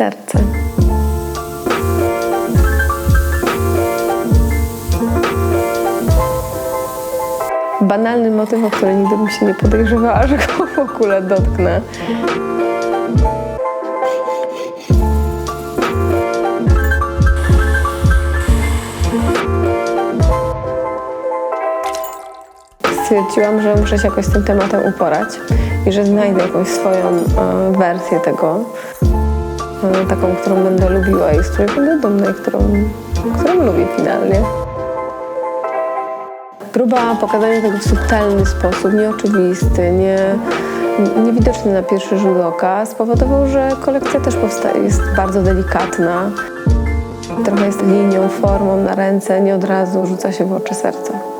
serce. Banalny motyw, o który nigdy bym się nie podejrzewała, że go w ogóle dotknę. Stwierdziłam, że muszę się jakoś z tym tematem uporać i że znajdę jakąś swoją e, wersję tego, taką, którą będę lubiła i z której będę dumna i którą, którą lubię finalnie. Próba pokazania tego w subtelny sposób, nieoczywisty, nie, niewidoczny na pierwszy rzut oka, spowodował, że kolekcja też jest bardzo delikatna. Trochę jest linią, formą na ręce, nie od razu rzuca się w oczy serca.